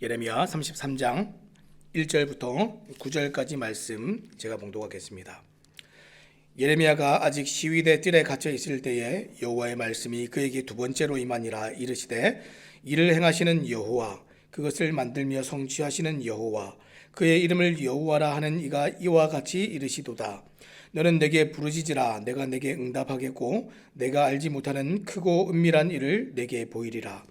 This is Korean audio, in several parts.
예레미야 33장 1절부터 9절까지 말씀 제가 봉독하겠습니다. 예레미야가 아직 시위대 뜰에 갇혀 있을 때에 여호와의 말씀이 그에게 두 번째로 임하니라 이르시되 이를 행하시는 여호와 그것을 만들며 성취하시는 여호와 그의 이름을 여호와라 하는 이가 이와 같이 이르시도다. 너는 내게 부르짖으라. 내가 내게 응답하겠고 내가 알지 못하는 크고 은밀한 일을 내게 보이리라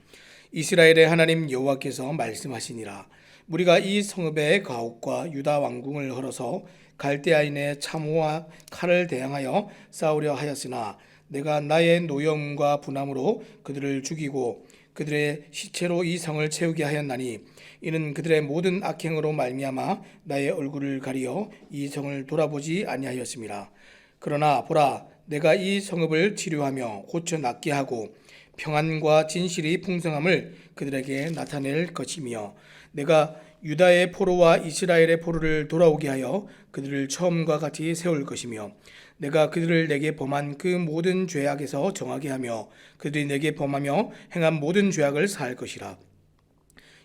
이스라엘의 하나님 여호와께서 말씀하시니라 우리가 이 성읍의 가옥과 유다 왕궁을 헐어서 갈대아인의 참호와 칼을 대항하여 싸우려 하였으나 내가 나의 노여움과 분함으로 그들을 죽이고 그들의 시체로 이 성을 채우게 하였나니 이는 그들의 모든 악행으로 말미암아 나의 얼굴을 가리어 이 성을 돌아보지 아니하였습니다. 그러나 보라 내가 이 성읍을 치료하며 고쳐 낫게 하고 평안과 진실이 풍성함을 그들에게 나타낼 것이며 내가 유다의 포로와 이스라엘의 포로를 돌아오게 하여 그들을 처음과 같이 세울 것이며 내가 그들을 내게 범한 그 모든 죄악에서 정하게 하며 그들이 내게 범하며 행한 모든 죄악을 사할 것이라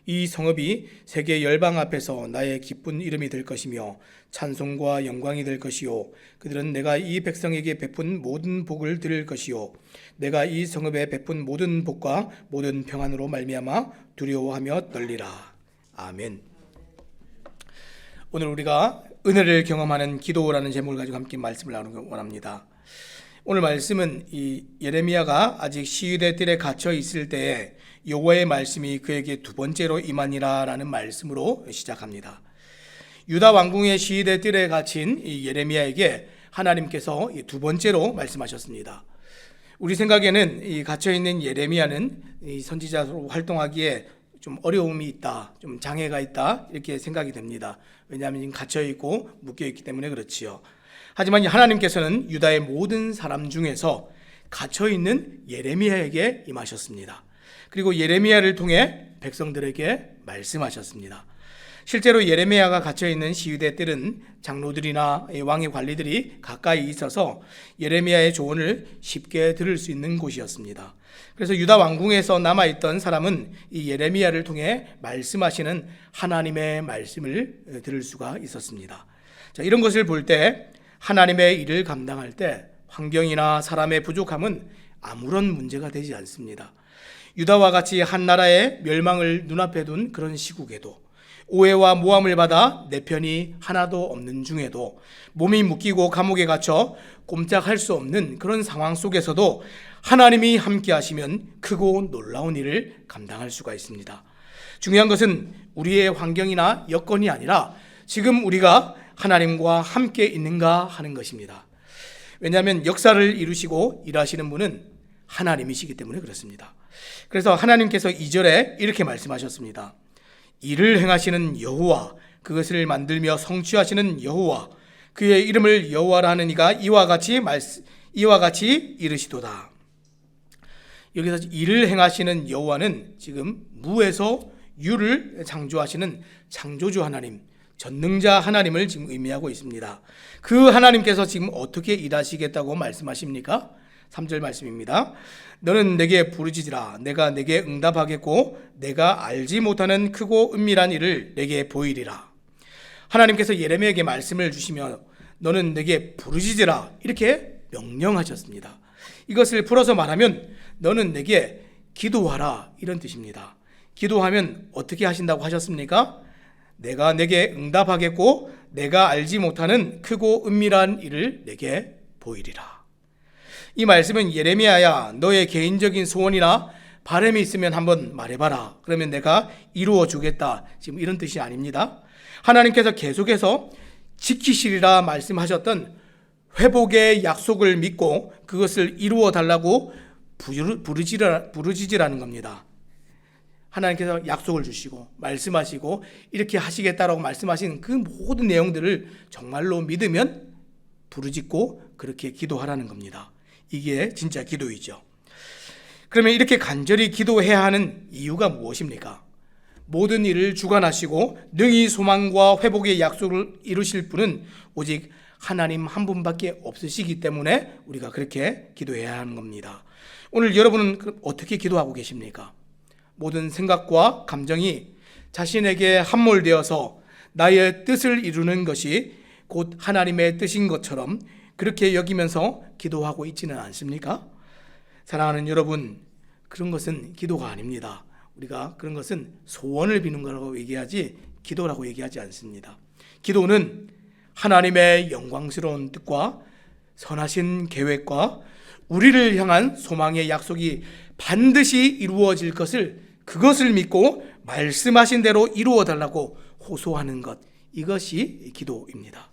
이 성읍이 세계 열방 앞에서 나의 기쁜 이름이 될 것이며 찬송과 영광이 될 것이요 그들은 내가 이 백성에게 베푼 모든 복을 들을 것이요 내가 이 성읍에 베푼 모든 복과 모든 평안으로 말미암아 두려워하며 떨리라 아멘. 오늘 우리가 은혜를 경험하는 기도라는 제목을 가지고 함께 말씀을 나누기 원합니다. 오늘 말씀은 이 예레미야가 아직 시위대 뜰에 갇혀 있을 때에 여호와의 말씀이 그에게 두 번째로 임하니라라는 말씀으로 시작합니다. 유다 왕궁의 시위대 뜰에 갇힌 이 예레미야에게 하나님께서 이두 번째로 말씀하셨습니다. 우리 생각에는 이 갇혀 있는 예레미야는 이 선지자로 활동하기에 좀 어려움이 있다, 좀 장애가 있다 이렇게 생각이 됩니다. 왜냐하면 갇혀 있고 묶여 있기 때문에 그렇지요. 하지만 하나님께서는 유다의 모든 사람 중에서 갇혀 있는 예레미야에게 임하셨습니다. 그리고 예레미야를 통해 백성들에게 말씀하셨습니다. 실제로 예레미야가 갇혀 있는 시위대 뜰은 장로들이나 왕의 관리들이 가까이 있어서 예레미야의 조언을 쉽게 들을 수 있는 곳이었습니다. 그래서 유다 왕궁에서 남아 있던 사람은 이 예레미야를 통해 말씀하시는 하나님의 말씀을 들을 수가 있었습니다. 자, 이런 것을 볼 때 하나님의 일을 감당할 때 환경이나 사람의 부족함은 아무런 문제가 되지 않습니다. 유다와 같이 한 나라의 멸망을 눈앞에 둔 그런 시국에도 오해와 모함을 받아 내 편이 하나도 없는 중에도 몸이 묶이고 감옥에 갇혀 꼼짝할 수 없는 그런 상황 속에서도 하나님이 함께 하시면 크고 놀라운 일을 감당할 수가 있습니다. 중요한 것은 우리의 환경이나 여건이 아니라 지금 우리가 하나님과 함께 있는가 하는 것입니다. 왜냐하면 역사를 이루시고 일하시는 분은 하나님이시기 때문에 그렇습니다. 그래서 하나님께서 2절에 이렇게 말씀하셨습니다. 일을 행하시는 여호와 그것을 만들며 성취하시는 여호와 그의 이름을 여호와라 하는 이가 이와 같이 말씀 이와 같이 이르시도다. 여기서 일을 행하시는 여호와는 지금 무에서 유를 창조하시는 창조주 하나님, 전능자 하나님을 지금 의미하고 있습니다. 그 하나님께서 지금 어떻게 일하시겠다고 말씀하십니까? 3절 말씀입니다. 너는 내게 부르짖으라 내가 내게 응답하겠고 내가 알지 못하는 크고 은밀한 일을 내게 보이리라. 하나님께서 예레미야에게 말씀을 주시며 너는 내게 부르짖으라 이렇게 명령하셨습니다. 이것을 풀어서 말하면 너는 내게 기도하라 이런 뜻입니다. 기도하면 어떻게 하신다고 하셨습니까? 내가 내게 응답하겠고 내가 알지 못하는 크고 은밀한 일을 내게 보이리라. 이 말씀은 예레미야야 너의 개인적인 소원이나 바람이 있으면 한번 말해봐라. 그러면 내가 이루어 주겠다. 지금 이런 뜻이 아닙니다. 하나님께서 계속해서 지키시리라 말씀하셨던 회복의 약속을 믿고 그것을 이루어 달라고 부르짖으라는 겁니다. 하나님께서 약속을 주시고 말씀하시고 이렇게 하시겠다라고 말씀하신 그 모든 내용들을 정말로 믿으면 부르짖고 그렇게 기도하라는 겁니다. 이게 진짜 기도이죠. 그러면 이렇게 간절히 기도해야 하는 이유가 무엇입니까? 모든 일을 주관하시고 능히 소망과 회복의 약속을 이루실 분은 오직 하나님 한 분밖에 없으시기 때문에 우리가 그렇게 기도해야 하는 겁니다. 오늘 여러분은 어떻게 기도하고 계십니까? 모든 생각과 감정이 자신에게 함몰되어서 나의 뜻을 이루는 것이 곧 하나님의 뜻인 것처럼 그렇게 여기면서 기도하고 있지는 않습니까? 사랑하는 여러분, 그런 것은 기도가 아닙니다. 우리가 그런 것은 소원을 비는 거라고 얘기하지 기도라고 얘기하지 않습니다. 기도는 하나님의 영광스러운 뜻과 선하신 계획과 우리를 향한 소망의 약속이 반드시 이루어질 것을 그것을 믿고 말씀하신 대로 이루어 달라고 호소하는 것 이것이 기도입니다.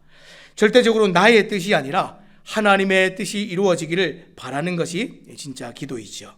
절대적으로 나의 뜻이 아니라 하나님의 뜻이 이루어지기를 바라는 것이 진짜 기도이죠.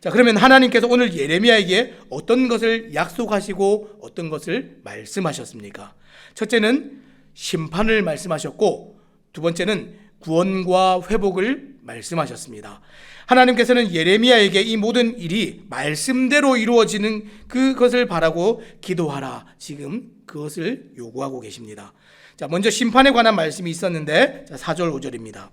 자, 그러면 하나님께서 오늘 예레미야에게 어떤 것을 약속하시고 어떤 것을 말씀하셨습니까? 첫째는 심판을 말씀하셨고 두 번째는 구원과 회복을 말씀하셨습니다. 하나님께서는 예레미야에게 이 모든 일이 말씀대로 이루어지는 그것을 바라고 기도하라. 지금 그것을 요구하고 계십니다. 자, 먼저 심판에 관한 말씀이 있었는데 자, 4절 5절입니다.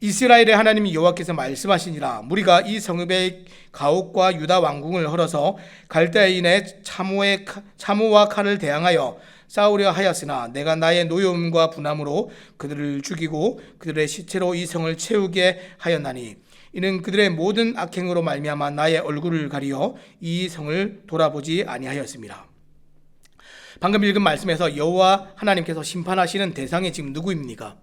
이스라엘의 하나님이 여호와께서 말씀하시니라 무리가 이 성읍의 가옥과 유다 왕궁을 헐어서 갈대인의 참호의 참호와 칼을 대항하여 싸우려 하였으나 내가 나의 노여움과 분함으로 그들을 죽이고 그들의 시체로 이 성을 채우게 하였나니 이는 그들의 모든 악행으로 말미암아 나의 얼굴을 가리어 이 성을 돌아보지 아니하였습니다. 방금 읽은 말씀에서 여호와 하나님께서 심판하시는 대상이 지금 누구입니까?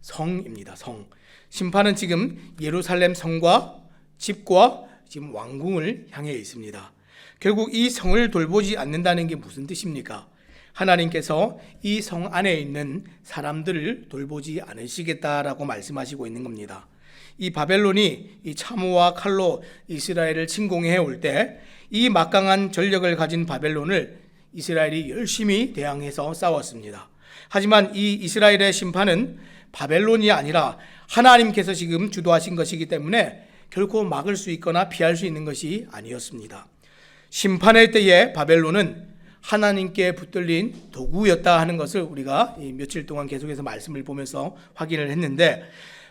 성입니다. 성. 심판은 지금 예루살렘 성과 집과 지금 왕궁을 향해 있습니다. 결국 이 성을 돌보지 않는다는 게 무슨 뜻입니까? 하나님께서 이 성 안에 있는 사람들을 돌보지 않으시겠다라고 말씀하시고 있는 겁니다. 이 바벨론이 이 참호와 칼로 이스라엘을 침공해 올 때 이 막강한 전력을 가진 바벨론을 이스라엘이 열심히 대항해서 싸웠습니다. 하지만 이 이스라엘의 심판은 바벨론이 아니라 하나님께서 지금 주도하신 것이기 때문에 결코 막을 수 있거나 피할 수 있는 것이 아니었습니다. 심판의 때에 바벨론은 하나님께 붙들린 도구였다 하는 것을 우리가 며칠 동안 계속해서 말씀을 보면서 확인을 했는데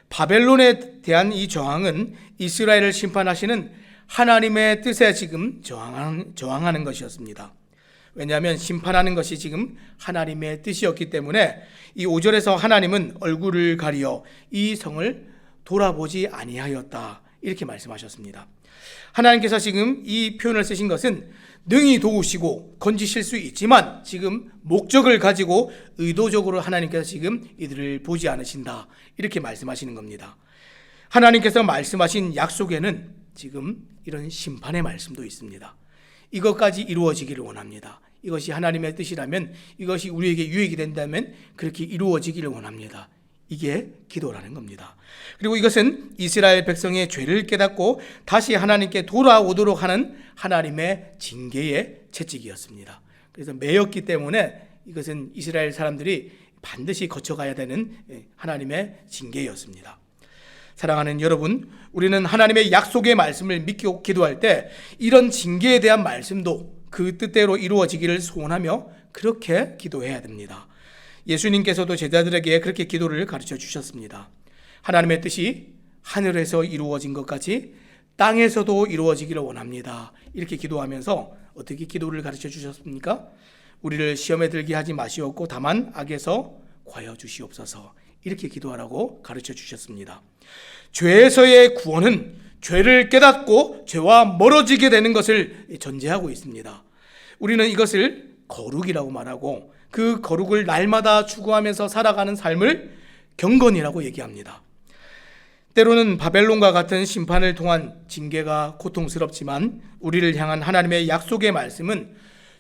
바벨론에 대한 이 저항은 이스라엘을 심판하시는 하나님의 뜻에 지금 저항하는, 저항하는 것이었습니다. 왜냐하면 심판하는 것이 지금 하나님의 뜻이었기 때문에 이 5절에서 하나님은 얼굴을 가리어 이 성을 돌아보지 아니하였다. 이렇게 말씀하셨습니다. 하나님께서 지금 이 표현을 쓰신 것은 능히 도우시고 건지실 수 있지만 지금 목적을 가지고 의도적으로 하나님께서 지금 이들을 보지 않으신다. 이렇게 말씀하시는 겁니다. 하나님께서 말씀하신 약속에는 지금 이런 심판의 말씀도 있습니다. 이것까지 이루어지기를 원합니다. 이것이 하나님의 뜻이라면 이것이 우리에게 유익이 된다면 그렇게 이루어지기를 원합니다. 이게 기도라는 겁니다. 그리고 이것은 이스라엘 백성의 죄를 깨닫고 다시 하나님께 돌아오도록 하는 하나님의 징계의 채찍이었습니다. 그래서 매였기 때문에 이것은 이스라엘 사람들이 반드시 거쳐가야 되는 하나님의 징계였습니다. 사랑하는 여러분, 우리는 하나님의 약속의 말씀을 믿고 기도할 때 이런 징계에 대한 말씀도 그 뜻대로 이루어지기를 소원하며 그렇게 기도해야 됩니다. 예수님께서도 제자들에게 그렇게 기도를 가르쳐 주셨습니다. 하나님의 뜻이 하늘에서 이루어진 것 같이 땅에서도 이루어지기를 원합니다. 이렇게 기도하면서 어떻게 기도를 가르쳐 주셨습니까? 우리를 시험에 들게 하지 마시옵고 다만 악에서 과여 주시옵소서. 이렇게 기도하라고 가르쳐 주셨습니다. 죄에서의 구원은 죄를 깨닫고 죄와 멀어지게 되는 것을 전제하고 있습니다. 우리는 이것을 거룩이라고 말하고 그 거룩을 날마다 추구하면서 살아가는 삶을 경건이라고 얘기합니다. 때로는 바벨론과 같은 심판을 통한 징계가 고통스럽지만 우리를 향한 하나님의 약속의 말씀은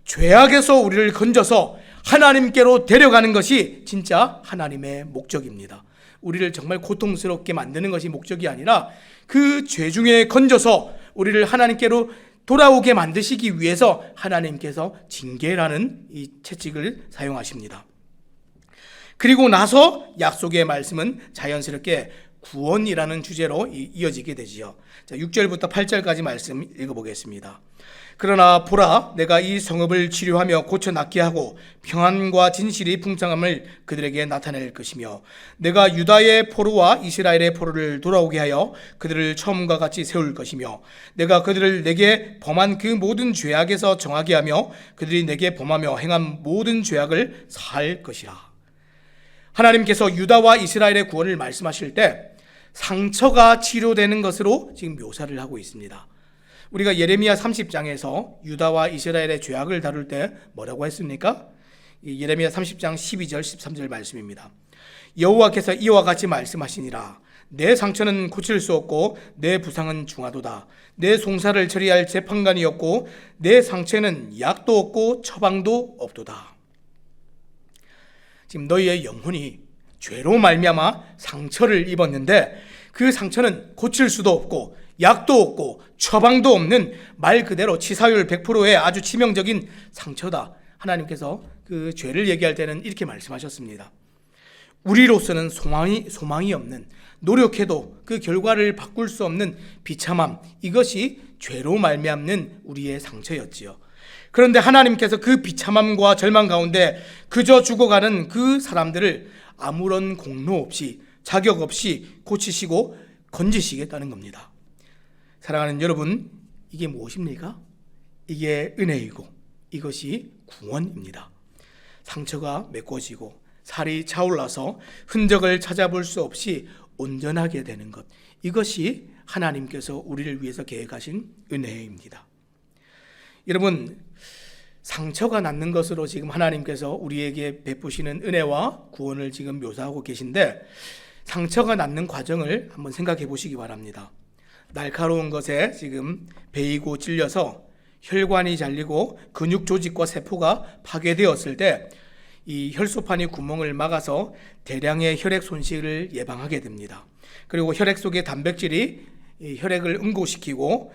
죄악에서 우리를 건져서 하나님께로 데려가는 것이 진짜 하나님의 목적입니다. 우리를 정말 고통스럽게 만드는 것이 목적이 아니라 그 죄 중에 건져서 우리를 하나님께로 돌아오게 만드시기 위해서 하나님께서 징계라는 이 채찍을 사용하십니다. 그리고 나서 약속의 말씀은 자연스럽게 구원이라는 주제로 이- 이어지게 되지요. 자, 6절부터 8절까지 말씀 읽어보겠습니다. 그러나 보라 내가 이 성읍을 치료하며 고쳐 낫게 하고 평안과 진실이 풍성함을 그들에게 나타낼 것이며 내가 유다의 포로와 이스라엘의 포로를 돌아오게 하여 그들을 처음과 같이 세울 것이며 내가 그들을 내게 범한 그 모든 죄악에서 정하게 하며 그들이 내게 범하며 행한 모든 죄악을 사할 것이라. 하나님께서 유다와 이스라엘의 구원을 말씀하실 때 상처가 치료되는 것으로 지금 묘사를 하고 있습니다. 우리가 예레미야 30장에서 유다와 이스라엘의 죄악을 다룰 때 뭐라고 했습니까? 이 예레미야 30장 12절 13절 말씀입니다. 여호와께서 이와 같이 말씀하시니라 내 상처는 고칠 수 없고 내 부상은 중하도다 내 송사를 처리할 재판관이 없고 내 상처는 약도 없고 처방도 없도다. 지금 너희의 영혼이 죄로 말미암아 상처를 입었는데 그 상처는 고칠 수도 없고 약도 없고 처방도 없는 말 그대로 치사율 100%의 아주 치명적인 상처다. 하나님께서 그 죄를 얘기할 때는 이렇게 말씀하셨습니다. 우리로서는 소망이 소망이 없는 노력해도 그 결과를 바꿀 수 없는 비참함 이것이 죄로 말미암는 우리의 상처였지요. 그런데 하나님께서 그 비참함과 절망 가운데 그저 죽어가는 그 사람들을 아무런 공로 없이 자격 없이 고치시고 건지시겠다는 겁니다. 사랑하는 여러분, 이게 무엇입니까? 이게 은혜이고 이것이 구원입니다. 상처가 메꿔지고 살이 차올라서 흔적을 찾아볼 수 없이 온전하게 되는 것. 이것이 하나님께서 우리를 위해서 계획하신 은혜입니다. 여러분, 상처가 낫는 것으로 지금 하나님께서 우리에게 베푸시는 은혜와 구원을 지금 묘사하고 계신데 상처가 낫는 과정을 한번 생각해 보시기 바랍니다. 날카로운 것에 지금 베이고 찔려서 혈관이 잘리고 근육 조직과 세포가 파괴되었을 때 이 혈소판이 구멍을 막아서 대량의 혈액 손실을 예방하게 됩니다. 그리고 혈액 속의 단백질이 이 혈액을 응고시키고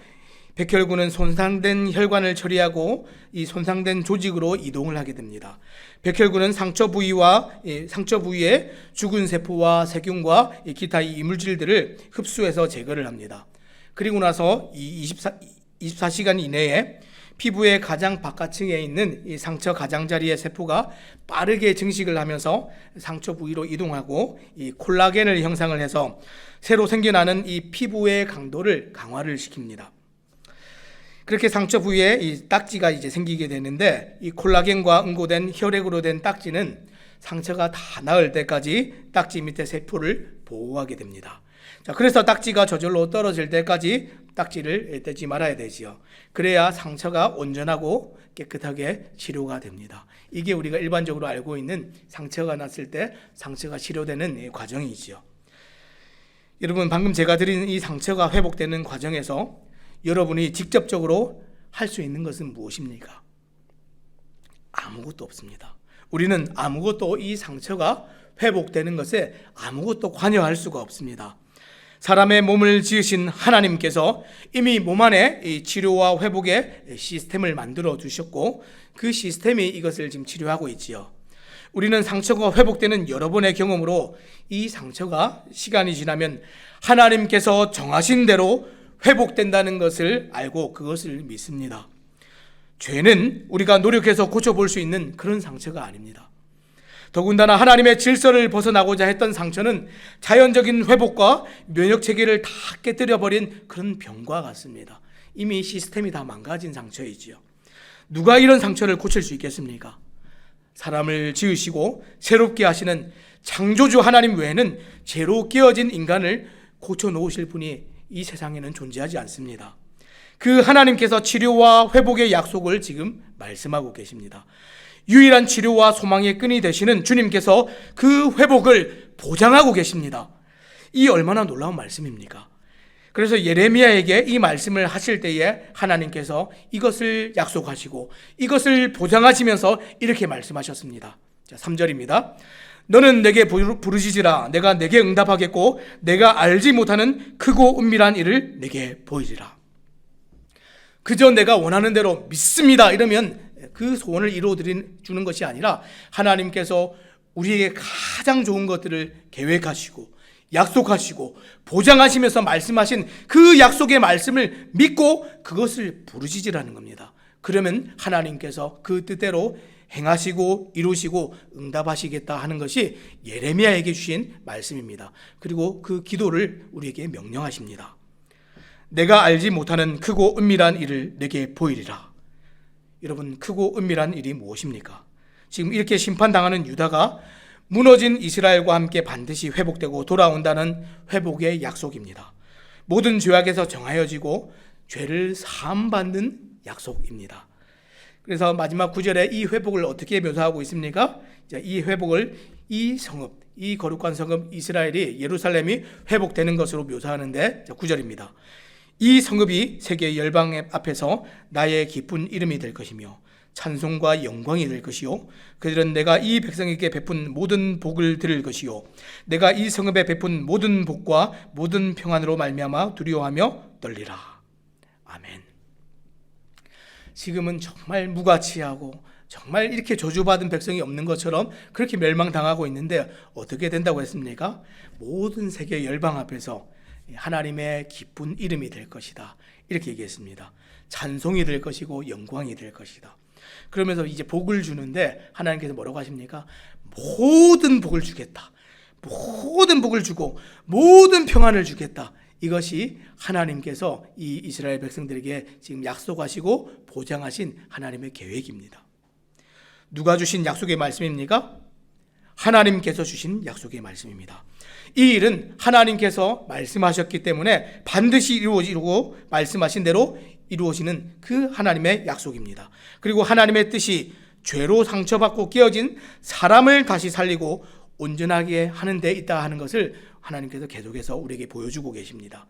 백혈구는 손상된 혈관을 처리하고 이 손상된 조직으로 이동을 하게 됩니다. 백혈구는 상처 부위와 이 상처 부위의 죽은 세포와 세균과 이 기타 이 이물질들을 흡수해서 제거를 합니다. 그리고 나서 이 24, 24시간 이내에 피부의 가장 바깥층에 있는 이 상처 가장자리의 세포가 빠르게 증식을 하면서 상처 부위로 이동하고 이 콜라겐을 형상을 해서 새로 생겨나는 이 피부의 강도를 강화를 시킵니다. 그렇게 상처 부위에 이 딱지가 이제 생기게 되는데 이 콜라겐과 응고된 혈액으로 된 딱지는 상처가 다 나을 때까지 딱지 밑에 세포를 보호하게 됩니다. 자, 그래서 딱지가 저절로 떨어질 때까지 딱지를 떼지 말아야 되지요. 그래야 상처가 온전하고 깨끗하게 치료가 됩니다. 이게 우리가 일반적으로 알고 있는 상처가 났을 때 상처가 치료되는 이 과정이지요. 여러분 방금 제가 드린 이 상처가 회복되는 과정에서 여러분이 직접적으로 할 수 있는 것은 무엇입니까? 아무것도 없습니다. 우리는 아무것도 이 상처가 회복되는 것에 아무것도 관여할 수가 없습니다. 사람의 몸을 지으신 하나님께서 이미 몸 안에 이 치료와 회복의 시스템을 만들어 두셨고 그 시스템이 이것을 지금 치료하고 있지요. 우리는 상처가 회복되는 여러 번의 경험으로 이 상처가 시간이 지나면 하나님께서 정하신 대로 회복된다는 것을 알고 그것을 믿습니다. 죄는 우리가 노력해서 고쳐볼 수 있는 그런 상처가 아닙니다. 더군다나 하나님의 질서를 벗어나고자 했던 상처는 자연적인 회복과 면역 체계를 다 깨뜨려 버린 그런 병과 같습니다. 이미 시스템이 다 망가진 상처이지요. 누가 이런 상처를 고칠 수 있겠습니까? 사람을 지으시고 새롭게 하시는 창조주 하나님 외에는 죄로 깨어진 인간을 고쳐 놓으실 분이 이 세상에는 존재하지 않습니다. 그 하나님께서 치료와 회복의 약속을 지금 말씀하고 계십니다. 유일한 치료와 소망의 끈이 되시는 주님께서 그 회복을 보장하고 계십니다. 이 얼마나 놀라운 말씀입니까? 그래서 예레미야에게 이 말씀을 하실 때에 하나님께서 이것을 약속하시고 이것을 보장하시면서 이렇게 말씀하셨습니다. 자, 3절입니다. 너는 내게 부르시지라 내가 내게 응답하겠고 내가 알지 못하는 크고 은밀한 일을 내게 보이리라. 그저 내가 원하는 대로 믿습니다. 이러면 그 소원을 이루어 주는 것이 아니라 하나님께서 우리에게 가장 좋은 것들을 계획하시고 약속하시고 보장하시면서 말씀하신 그 약속의 말씀을 믿고 그것을 부르짖으라는 겁니다. 그러면 하나님께서 그 뜻대로 행하시고 이루시고 응답하시겠다 하는 것이 예레미야에게 주신 말씀입니다. 그리고 그 기도를 우리에게 명령하십니다. 내가 알지 못하는 크고 은밀한 일을 내게 보이리라. 여러분 크고 은밀한 일이 무엇입니까? 지금 이렇게 심판당하는 유다가 무너진 이스라엘과 함께 반드시 회복되고 돌아온다는 회복의 약속입니다. 모든 죄악에서 정하여지고 죄를 사함받는 약속입니다. 그래서 마지막 구절에 이 회복을 어떻게 묘사하고 있습니까? 이 회복을 이 성읍, 이 거룩한 성읍 이스라엘이 예루살렘이 회복되는 것으로 묘사하는데 구절입니다. 이 성읍이 세계 열방 앞에서 나의 기쁜 이름이 될 것이며 찬송과 영광이 될 것이요 그들은 내가 이 백성에게 베푼 모든 복을 들을 것이요 내가 이 성읍에 베푼 모든 복과 모든 평안으로 말미암아 두려워하며 떨리라 아멘. 지금은 정말 무가치하고 정말 이렇게 저주받은 백성이 없는 것처럼 그렇게 멸망당하고 있는데 어떻게 된다고 했습니까? 모든 세계 열방 앞에서 하나님의 기쁜 이름이 될 것이다. 이렇게 얘기했습니다. 찬송이 될 것이고 영광이 될 것이다. 그러면서 이제 복을 주는데 하나님께서 뭐라고 하십니까? 모든 복을 주겠다. 모든 복을 주고 모든 평안을 주겠다. 이것이 하나님께서 이 이스라엘 백성들에게 지금 약속하시고 보장하신 하나님의 계획입니다. 누가 주신 약속의 말씀입니까? 하나님께서 주신 약속의 말씀입니다. 이 일은 하나님께서 말씀하셨기 때문에 반드시 이루어지고 말씀하신 대로 이루어지는 그 하나님의 약속입니다. 그리고 하나님의 뜻이 죄로 상처받고 깨어진 사람을 다시 살리고 온전하게 하는 데 있다 하는 것을 하나님께서 계속해서 우리에게 보여주고 계십니다.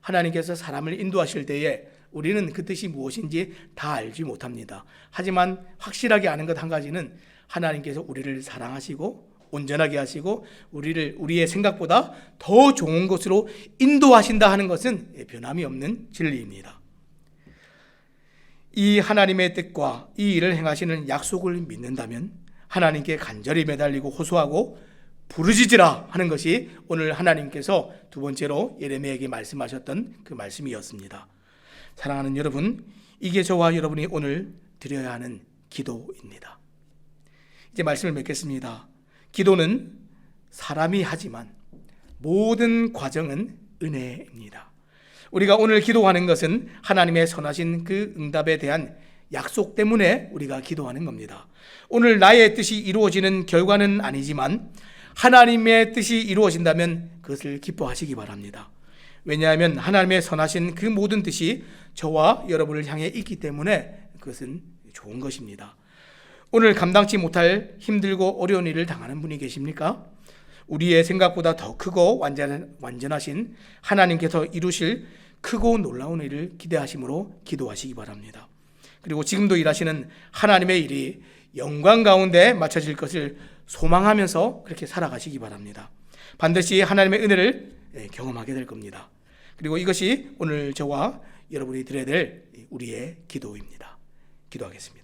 하나님께서 사람을 인도하실 때에 우리는 그 뜻이 무엇인지 다 알지 못합니다. 하지만 확실하게 아는 것 한 가지는 하나님께서 우리를 사랑하시고 온전하게 하시고 우리를 우리의 생각보다 더 좋은 것으로 인도하신다 하는 것은 변함이 없는 진리입니다. 이 하나님의 뜻과 이 일을 행하시는 약속을 믿는다면 하나님께 간절히 매달리고 호소하고 부르짖으라 하는 것이 오늘 하나님께서 두 번째로 예레미야에게 말씀하셨던 그 말씀이었습니다. 사랑하는 여러분, 이게 저와 여러분이 오늘 드려야 하는 기도입니다. 이제 말씀을 맺겠습니다. 기도는 사람이 하지만 모든 과정은 은혜입니다. 우리가 오늘 기도하는 것은 하나님의 선하신 그 응답에 대한 약속 때문에 우리가 기도하는 겁니다. 오늘 나의 뜻이 이루어지는 결과는 아니지만 하나님의 뜻이 이루어진다면 그것을 기뻐하시기 바랍니다. 왜냐하면 하나님의 선하신 그 모든 뜻이 저와 여러분을 향해 있기 때문에 그것은 좋은 것입니다. 오늘 감당치 못할 힘들고 어려운 일을 당하는 분이 계십니까? 우리의 생각보다 더 크고 완전, 완전하신 하나님께서 이루실 크고 놀라운 일을 기대하심으로 기도하시기 바랍니다. 그리고 지금도 일하시는 하나님의 일이 영광 가운데 맞춰질 것을 소망하면서 그렇게 살아가시기 바랍니다. 반드시 하나님의 은혜를 예, 경험하게 될 겁니다. 그리고 이것이 오늘 저와 여러분이 드려야 될 우리의 기도입니다. 기도하겠습니다.